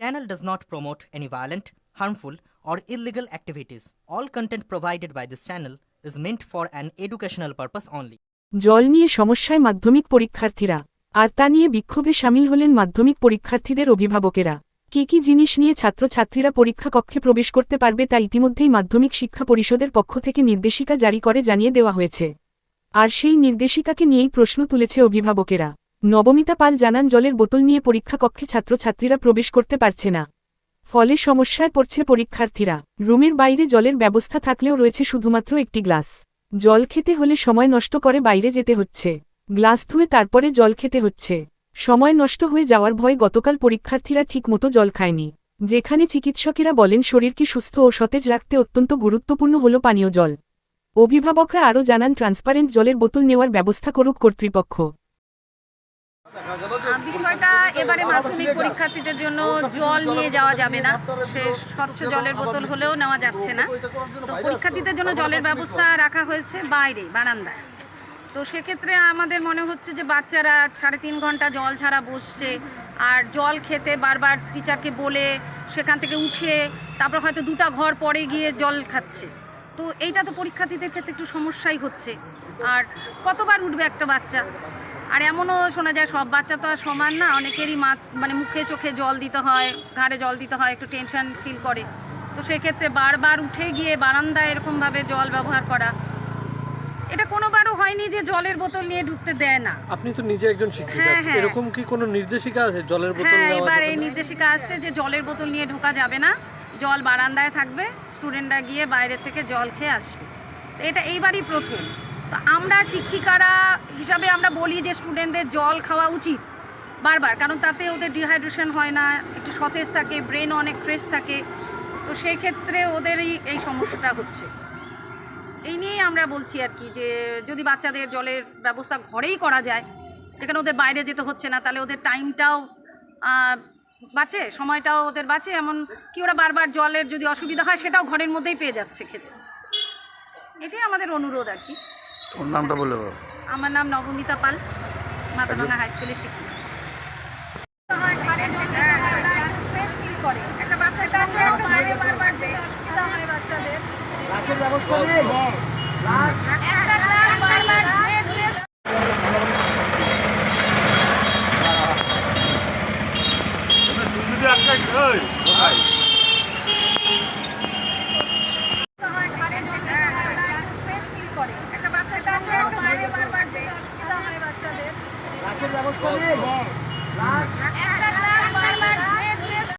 Channel does not promote any violent, harmful, or illegal activities. All content provided by this channel is meant for an educational purpose only. জল নিয়ে সমস্যায় মাধ্যমিক পরীক্ষার্থীরা আর তা নিয়ে বিক্ষোভে সামিল হলেন মাধ্যমিক পরীক্ষার্থীদের অভিভাবকেরা কি কি জিনিস নিয়ে ছাত্রছাত্রীরা পরীক্ষা কক্ষে প্রবেশ করতে পারবে তা ইতিমধ্যেই মাধ্যমিক শিক্ষা পরিষদের পক্ষ থেকে নির্দেশিকা জারি করে জানিয়ে দেওয়া হয়েছে আর সেই নির্দেশিকাকে নিয়েই প্রশ্ন তুলেছে অভিভাবকেরা নবমিতা পাল জানান, জলের বোতল নিয়ে পরীক্ষা কক্ষে ছাত্রছাত্রীরা প্রবেশ করতে পারছে না। ফলে সমস্যায় পড়ছে পরীক্ষার্থীরা। রুমের বাইরে জলের ব্যবস্থা থাকলেও রয়েছে শুধুমাত্র একটি গ্লাস। জল খেতে হলে সময় নষ্ট করে বাইরে যেতে হচ্ছে। গ্লাস ধুয়ে তারপরে জল খেতে হচ্ছে। সময় নষ্ট হয়ে যাওয়ার ভয়ে গতকাল পরীক্ষার্থীরা ঠিকমতো জল খায়নি। যেখানে চিকিৎসকেরা বলেন শরীরকে সুস্থ ও সতেজ রাখতে অত্যন্ত গুরুত্বপূর্ণ হল পানীয় জল। অভিভাবকরা আরও জানান, ট্রান্সপারেন্ট জলের বোতল নেওয়ার ব্যবস্থা করুক কর্তৃপক্ষ। বিষয়টা এবারে মাধ্যমিক পরীক্ষার্থীদের জন্য জল নিয়ে যাওয়া যাবে না। সে স্বচ্ছ জলের বোতল হলেও নেওয়া যাচ্ছে না। তো পরীক্ষার্থীদের জন্য জলের ব্যবস্থা রাখা হয়েছে বাইরে, বারান্দায়। তো সেক্ষেত্রে আমাদের মনে হচ্ছে যে বাচ্চারা সাড়ে তিন ঘণ্টা জল ছাড়া বসছে আর জল খেতে বারবার টিচারকে বলে সেখান থেকে উঠে তারপর হয়তো দুটা ঘর পরে গিয়ে জল খাচ্ছে। তো এইটা তো পরীক্ষার্থীদের ক্ষেত্রে একটু সমস্যাই হচ্ছে। আর কতবার উঠবে একটা বাচ্চা? আর এমনও শোনা যায় সব বাচ্চা তো আর সমান না অনেকেরই মা মানে মুখে চোখে জল দিতে হয় ঘাড়ে জল দিতে হয় একটু টেনশন ফিল করে। তো সেক্ষেত্রে বারবার উঠে গিয়ে বারান্দায় এরকমভাবে জল ব্যবহার করা। এটা কোনোবারও হয়নি যে জলের বোতল নিয়ে ঢুকতে দেয় না। আপনি তো নিজে একজন শিক্ষিকা। হ্যাঁ, হ্যাঁ। এরকম কি কোনো নির্দেশিকা আছে জলের বোতল হ্যাঁ নেওয়া এবার যাবে এই না? নির্দেশিকা আসছে যে জলের বোতল নিয়ে ঢোকা যাবে না। জল বারান্দায় থাকবে স্টুডেন্টরা গিয়ে বাইরের থেকে জল খেয়ে আসবে। তো এটা এইবারই প্রথম। তো আমরা শিক্ষিকারা হিসাবে আমরা বলি যে স্টুডেন্টদের জল খাওয়া উচিত, বারবার। কারণ তাতে ওদের ডিহাইড্রেশন হয় না, একটু সতেজ থাকে ব্রেন অনেক ফ্রেশ থাকে। তো সেই ক্ষেত্রে ওদেরই এই সমস্যাটা হচ্ছে। এই নিয়েই আমরা বলছি আর কি যে, যদি বাচ্চাদের জলের ব্যবস্থা ঘরেই করা যায়, যেখানে ওদের বাইরে যেতে হচ্ছে না, তাহলে ওদের টাইমটাও বাঁচে, সময়টাও ওদের বাঁচে। এমন কি ওরা বারবার জলের যদি অসুবিধা হয়, সেটাও ঘরের মধ্যেই পেয়ে যাচ্ছে খেতে। এটাই আমাদের অনুরোধ আর কি। ওর নামটা বলে আমার নাম নবমিতা পাল মাথাভাঙা হাই স্কুলের শিক্ষিকা। একটা ব্যবস্থা নেই?